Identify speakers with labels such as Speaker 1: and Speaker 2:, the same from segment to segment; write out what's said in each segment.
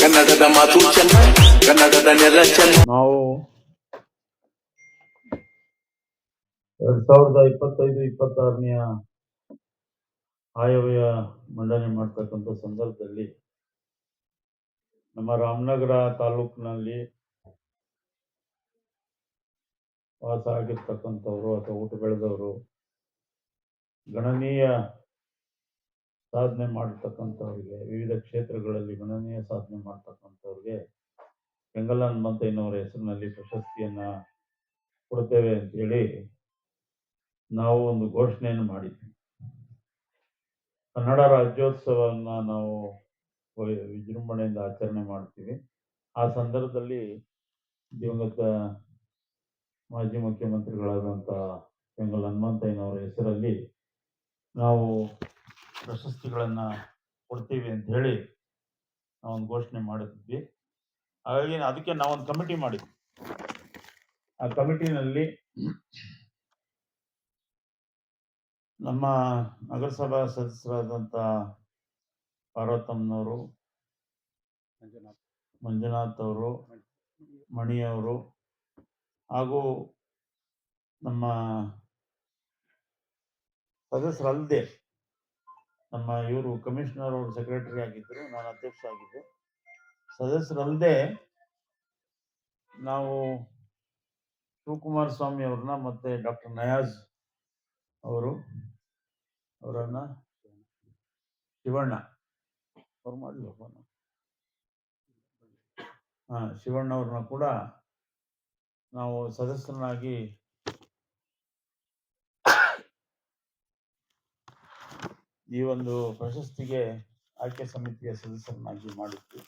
Speaker 1: ಕನ್ನಡದ ಮಾತು ಚೆನ್ನ ಕನ್ನಡದ ನೆಲ ಚೆನ್ನ.
Speaker 2: ನಾವು ಎರಡ್ ಸಾವಿರದ ಇಪ್ಪತ್ತೈದು ಇಪ್ಪತ್ತಾರನೆಯ ಆಯವ್ಯ ಮಂಡನೆ ಮಾಡ್ತಕ್ಕಂಥ ಸಂದರ್ಭದಲ್ಲಿ ನಮ್ಮ ರಾಮನಗರ ತಾಲೂಕಿನಲ್ಲಿ ವಾಸ ಆಗಿರ್ತಕ್ಕಂಥವ್ರು ಅಥವಾ ಊಟ ಬೆಳೆದವರು ಗಣನೀಯ ಸಾಧನೆ ಮಾಡಿರ್ತಕ್ಕಂಥವ್ರಿಗೆ, ವಿವಿಧ ಕ್ಷೇತ್ರಗಳಲ್ಲಿ ಗಣನೀಯ ಸಾಧನೆ ಮಾಡ್ತಕ್ಕಂಥವ್ರಿಗೆ ಬೆಂಗಲ ಹನುಮಂತಯ್ಯನವರ ಹೆಸರಿನಲ್ಲಿ ಪ್ರಶಸ್ತಿಯನ್ನ ಕೊಡ್ತೇವೆ ಅಂತೇಳಿ ನಾವು ಒಂದು ಘೋಷಣೆಯನ್ನು ಮಾಡಿದ್ವಿ. ಕನ್ನಡ ರಾಜ್ಯೋತ್ಸವವನ್ನು ನಾವು ವಿಜೃಂಭಣೆಯಿಂದ ಆಚರಣೆ ಮಾಡ್ತೀವಿ. ಆ ಸಂದರ್ಭದಲ್ಲಿ ದಿವಂಗತ ಮಾಜಿ ಮುಖ್ಯಮಂತ್ರಿಗಳಾದಂಥ ಬೆಂಗಲ್ ಹನುಮಂತಯ್ಯನವರ ಹೆಸರಲ್ಲಿ ನಾವು ಪ್ರಶಸ್ತಿಗಳನ್ನ ಕೊಡ್ತೀವಿ ಅಂತ ಹೇಳಿ ನಾವೊಂದು ಘೋಷಣೆ ಮಾಡಿದ್ವಿ ಹಾಗಾಗಿ ಅದಕ್ಕೆ ನಾವೊಂದು ಕಮಿಟಿ ಮಾಡಿದ್ವಿ. ಆ ಕಮಿಟಿನಲ್ಲಿ ನಮ್ಮ ನಗರಸಭಾ ಸದಸ್ಯರಾದಂಥ ಪಾರ್ವತಮ್ಮನವರು, ಮಂಜುನಾಥ್ ಅವರು, ಮಣಿಯವರು ಹಾಗೂ ನಮ್ಮ ಸದಸ್ಯರಲ್ಲದೆ ನಮ್ಮ ಇವರು ಕಮಿಷನರ್ ಅವರು ಸೆಕ್ರೆಟರಿ ಆಗಿದ್ದರು ನಾನು ಅಧ್ಯಕ್ಷ ಆಗಿದ್ದೆ. ಸದಸ್ಯರಲ್ಲದೆ ನಾವು ಶಿವಕುಮಾರ ಸ್ವಾಮಿ ಅವ್ರನ್ನ ಮತ್ತೆ ಡಾಕ್ಟರ್ ನಯಾಜ್ ಅವರು, ಅವರನ್ನ ಶಿವಣ್ಣ. ಅವ್ರು ಮಾಡಲಿ ಹಾ, ಶಿವಣ್ಣ ಅವ್ರನ್ನ ಕೂಡ ನಾವು ಸದಸ್ಯರನ್ನಾಗಿ ಈ ಒಂದು ಪ್ರಶಸ್ತಿಗೆ ಆಯ್ಕೆ ಸಮಿತಿಯ ಸದಸ್ಯರನ್ನಾಗಿ ಮಾಡಿತ್ತು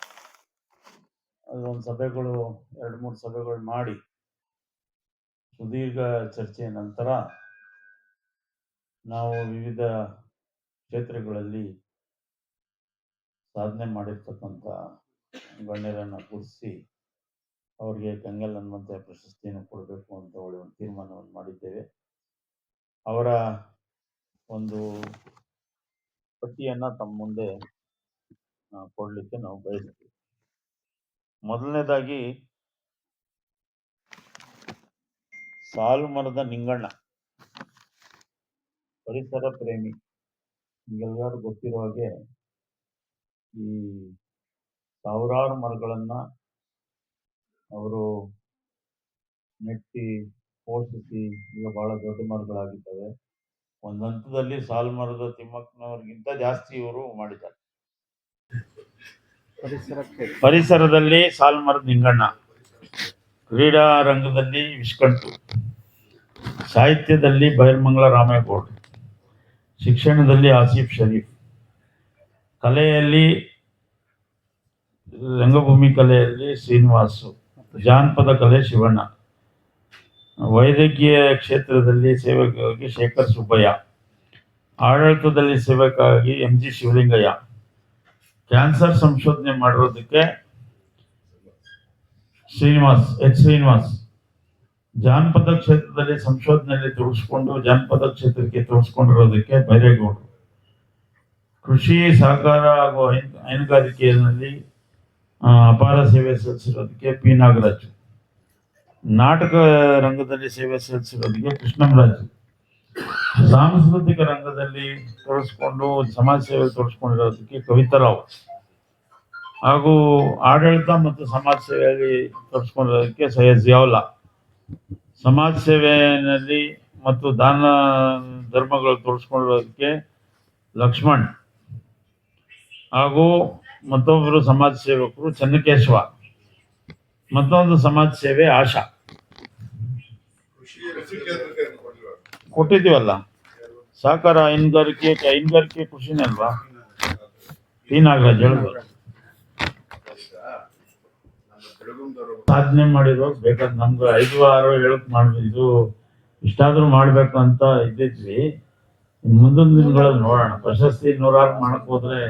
Speaker 2: ಅದೊಂದು ಸಭೆಗಳು, ಎರಡು, ಮೂರು ಸಭೆಗಳು ಮಾಡಿ ಸುದೀರ್ಘ ಚರ್ಚೆಯ ನಂತರ ನಾವು ವಿವಿಧ ಕ್ಷೇತ್ರಗಳಲ್ಲಿ ಸಾಧನೆ ಮಾಡಿರ್ತಕ್ಕಂಥ ಗಣ್ಯರನ್ನು ಕೂರಿಸಿ ಅವರಿಗೆ ಕಂಗಲ್ ಹನುಮಂತ ಪ್ರಶಸ್ತಿಯನ್ನು ಕೊಡಬೇಕು ಅಂತ ಹೇಳಿ ಒಂದು ತೀರ್ಮಾನವನ್ನು ಮಾಡಿದ್ದೇವೆ. ಅವರ ಒಂದು ಪಟ್ಟಿಯನ್ನ ತಮ್ಮ ಮುಂದೆ ಕೊಡ್ಲಿಕ್ಕೆ ನಾವು ಬಯಸ್ತೀವಿ. ಮೊದಲನೇದಾಗಿ, ಸಾಲು ಮರದ ನಿಂಗಣ್ಣ. ಪರಿಸರ ಪ್ರೇಮಿ. ನಿಮ್ಗೆಲ್ಲರೂ ಗೊತ್ತಿರೋ ಹಾಗೆ, ಈ ಸಾವಿರಾರು ಮರಗಳನ್ನ ಅವರು ನೆಟ್ಟಿ, ಪೋಷಿಸಿ ಈಗ ಬಹಳ ದೊಡ್ಡ ಮರಗಳಾಗಿದ್ದಾವೆ. ಒಂದು ಹಂತದಲ್ಲಿ ಸಾಲ್ಮರದ ತಿಮ್ಮಕ್ಕನವ್ರಿಗಿಂತ ಜಾಸ್ತಿ ಇವರು ಮಾಡಿದ್ದಾರೆ. ಪರಿಸರದಲ್ಲಿ ಸಾಲ್ಮರದ ನಿಂಗಣ್ಣ ಕ್ರೀಡಾ ರಂಗದಲ್ಲಿ ಸಾಹಿತ್ಯದಲ್ಲಿ ಬೈರ್ಮಂಗಲ ರಾಮೇಗೌಡ ಶಿಕ್ಷಣದಲ್ಲಿ ಆಸೀಫ್ ಶರೀಫ್ ಕಲೆಯಲ್ಲಿ ರಂಗಭೂಮಿ ಕಲೆಯಲ್ಲಿ ಶ್ರೀನಿವಾಸು ಜಾನಪದ ಕಲೆ ಶಿವಣ್ಣ. ವೈದ್ಯಕೀಯ ಕ್ಷೇತ್ರದಲ್ಲಿ ಸೇವೆಗಾಗಿ ಶೇಖರ್ ಸುಬ್ಬಯ್ಯ, ಆಡಳಿತದಲ್ಲಿ ಸೇವೆಗಾಗಿ ಎಂ ಜಿ ಶಿವಲಿಂಗಯ್ಯ. ಕ್ಯಾನ್ಸರ್ ಸಂಶೋಧನೆ ಮಾಡಿರೋದಕ್ಕೆ ಶ್ರೀನಿವಾಸ್, ಎಚ್ ಶ್ರೀನಿವಾಸ್. ಜಾನಪದ ಕ್ಷೇತ್ರದಲ್ಲಿ ಸಂಶೋಧನೆಯಲ್ಲಿ ತೊಡಗಿಸ್ಕೊಂಡು ಜಾನಪದ ಕ್ಷೇತ್ರಕ್ಕೆ ತೊಡಗಿಸ್ಕೊಂಡಿರೋದಕ್ಕೆ ಬೈರೇಗೌಡರು. ಕೃಷಿ ಸಹಕಾರ ಹಾಗೂ ಹೈನ್- ಹೈನುಗಾರಿಕೆಯಲ್ಲಿ ಅಪಾರ ಸೇವೆ ಸಲ್ಲಿಸಿರೋದಕ್ಕೆ ಪಿ ನಾಗರಾಜು. ನಾಟಕ ರಂಗದಲ್ಲಿ ಸೇವೆ ಸಲ್ಲಿಸಿರೋದಕ್ಕೆ ಕೃಷ್ಣಮರಾಜ್ ಸಾಂಸ್ಕೃತಿಕ ರಂಗದಲ್ಲಿ ತೋರಿಸ್ಕೊಂಡು ಸಮಾಜ ಸೇವೆ ತೋರಿಸ್ಕೊಂಡಿರೋದಕ್ಕೆ ಕವಿತಾರಾವ್ ಹಾಗೂ ಆಡಳಿತ ಮತ್ತು ಸಮಾಜ ಸೇವೆಯಲ್ಲಿ ತೋರಿಸ್ಕೊಂಡಿರೋದಕ್ಕೆ ಸೈಯದ್ ಜಿಯಾವುಲ್ಲಾ. ಸಮಾಜ ಸೇವೆಯಲ್ಲಿ ಮತ್ತು ದಾನ ಧರ್ಮಗಳು ತೋರಿಸ್ಕೊಂಡಿರೋದಕ್ಕೆ ಲಕ್ಷ್ಮಣ್. ಹಾಗೂ ಮತ್ತೊಬ್ಬರು ಸಮಾಜ ಸೇವಕರು ಚನ್ನಕೇಶವ. ಮತ್ತೊಂದು ಸಮಾಜ ಸೇವೆ ಆಶಾ. ಕೊಟ್ಟಿದ್ದೀವಲ್ಲ? ಸಹಕಾರ ಹೈನುಗಾರಿಕೆ ಹೈನುಗಾರಿಕೆ ಕೃಷಿನೇ ಅಲ್ವಾ? ಪಿ ನಾಗರಾಜ್ ಸಾಧನೆ ಮಾಡಿರೋ ಬೇಕಾದ್ರೆ ನಮ್ಗೆ ಐದು ಆರು ಹೇಳಕ್ ಮಾಡ್ ಇದು ಇಷ್ಟಾದ್ರೂ ಮಾಡ್ಬೇಕು ಅಂತ ಇದ್ದಿದ್ವಿ. ಮುಂದಿನ ದಿನಗಳಲ್ಲಿ ನೋಡೋಣ. ಪ್ರಶಸ್ತಿ ನೂರಾರು ಮಾಡಕ್ ಹೋದ್ರೆ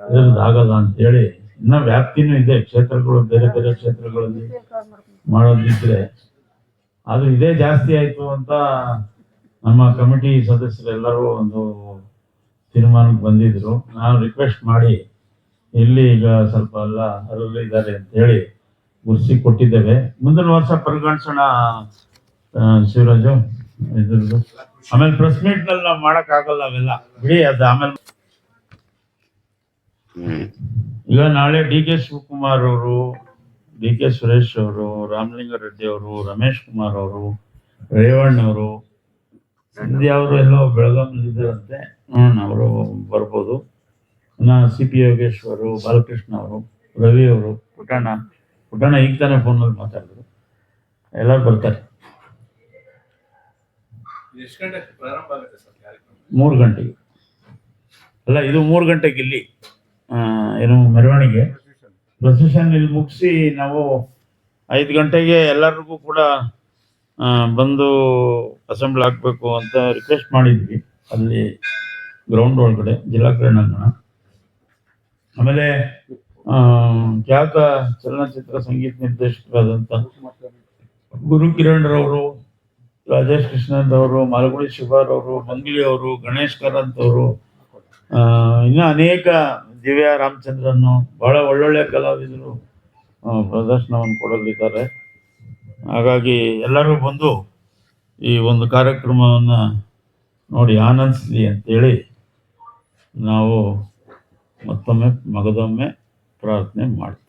Speaker 2: ಇದ್ರದ್ದು ಆಗಲ್ಲ ಅಂತ ಹೇಳಿ ಇನ್ನ ವ್ಯಾಪ್ತಿನೂ ಇದೆ. ಕ್ಷೇತ್ರಗಳು, ಬೇರೆ ಬೇರೆ ಕ್ಷೇತ್ರಗಳಲ್ಲಿ ಮಾಡೋದಿದ್ರೆ ಆದ್ರೆ ಇದೇ ಜಾಸ್ತಿ ಆಯ್ತು ಅಂತ ನಮ್ಮ ಕಮಿಟಿ ಸದಸ್ಯರೆಲ್ಲರೂ ಒಂದು ತೀರ್ಮಾನಕ್ಕೆ ಬಂದಿದ್ರು. ನಾನು ರಿಕ್ವೆಸ್ಟ್ ಮಾಡಿ ಇಲ್ಲಿ ಈಗ ಸ್ವಲ್ಪ ಎಲ್ಲ ಅರ್ಹರು ಇದ್ದಾರೆ ಅಂತ ಹೇಳಿ ಗುರ್ಸಿ ಕೊಟ್ಟಿದ್ದೇವೆ. ಮುಂದಿನ ವರ್ಷ ಪರಿಗಣಿಸೋಣ ಶಿವರಾಜು ಇದ್ರದ್ದು. ಆಮೇಲೆ ಪ್ರೆಸ್ ಮೀಟ್ನಲ್ಲಿ ನಾವು ಮಾಡಕ್ ಆಗಲ್ಲ ಅವೆಲ್ಲ. ಬಿಡಿ ಅದು ಆಮೇಲೆ ಈಗ ನಾಳೆ ಡಿ ಕೆ ಶಿವಕುಮಾರ್ ಅವರು ಡಿ ಕೆ ಸುರೇಶ್ ಅವರು ರಾಮಲಿಂಗಾರೆಡ್ಡಿ ಅವರು ರಮೇಶ್ ಕುಮಾರ್ ಅವರು ರೇವಣ್ಣ ಅವರು ಸಂಧ್ಯಾ ಅವರು ಎಲ್ಲೋ ಇದ್ದಾರಂತೆ. ನೋಡೋಣ ಅವರು ಬರ್ಬೋದು. ಇನ್ನು ಸಿ ಪಿ ಯೋಗೇಶ್ವರು ಬಾಲಕೃಷ್ಣ ಅವರು ರವಿ ಅವರು ಪುಟ್ಟಣ್ಣ. ಪುಟ್ಟಣ್ಣ ಈಗ ತಾನೇ ಫೋನಲ್ಲಿ ಮಾತಾಡಿದ್ರು. ಎಲ್ಲರೂ ಬರ್ತಾರೆ.
Speaker 3: ಎಷ್ಟು ಗಂಟೆಗೆ ಪ್ರಾರಂಭ ಆಗುತ್ತೆ ಕಾರ್ಯಕ್ರಮ?
Speaker 2: ಮೂರು ಗಂಟೆಗೆ. ಅಲ್ಲ ಇದು ಮೂರು ಗಂಟೆಗೆ ಇಲ್ಲಿ ಏನು ಮೆರವಣಿಗೆ. ಪ್ರೊಸೆಷನ್ ಇಲ್ಲಿ ಮುಗಿಸಿ ನಾವು ಐದು ಗಂಟೆಗೆ ಎಲ್ಲರಿಗೂ ಕೂಡ ಬಂದು ಅಸೆಂಬ್ಲಿ ಆಗಬೇಕು ಅಂತ ರಿಕ್ವೆಸ್ಟ್ ಮಾಡಿದ್ವಿ ಅಲ್ಲಿ ಗ್ರೌಂಡ್ ಒಳಗಡೆ, ಜಿಲ್ಲಾ ಕ್ರೀಡಾಂಗಣ. ಆಮೇಲೆ ಖ್ಯಾತ ಚಲನಚಿತ್ರ ಸಂಗೀತ ನಿರ್ದೇಶಕರಾದಂಥ ಗುರು ಕಿರಣ್ ರವರು, ರಾಜೇಶ್ ಕೃಷ್ಣನ್ ಅವರು ಮಾಲಗುಡಿ ಶಿವಾರ್ ಅವರು ಮಂಗ್ಲಿ ಅವರು, ಗಣೇಶ್ ಕಾರಂತ್ ಅವರು ಇನ್ನು ಅನೇಕ ದಿವ್ಯಾ ರಾಮಚಂದ್ರನ್ನು ಬಹಳ ಒಳ್ಳೊಳ್ಳೆ ಕಲಾವಿದರು ಪ್ರದರ್ಶನವನ್ನು ಕೊಡಲಿದ್ದಾರೆ. ಹಾಗಾಗಿ ಎಲ್ಲರೂ ಬಂದು ಈ ಒಂದು ಕಾರ್ಯಕ್ರಮವನ್ನು ನೋಡಿ ಆನಂದಿಸಲಿ ಅಂತೇಳಿ ನಾವು ಮತ್ತೊಮ್ಮೆ, ಮಗದೊಮ್ಮೆ ಪ್ರಾರ್ಥನೆ ಮಾಡ್ತೀವಿ.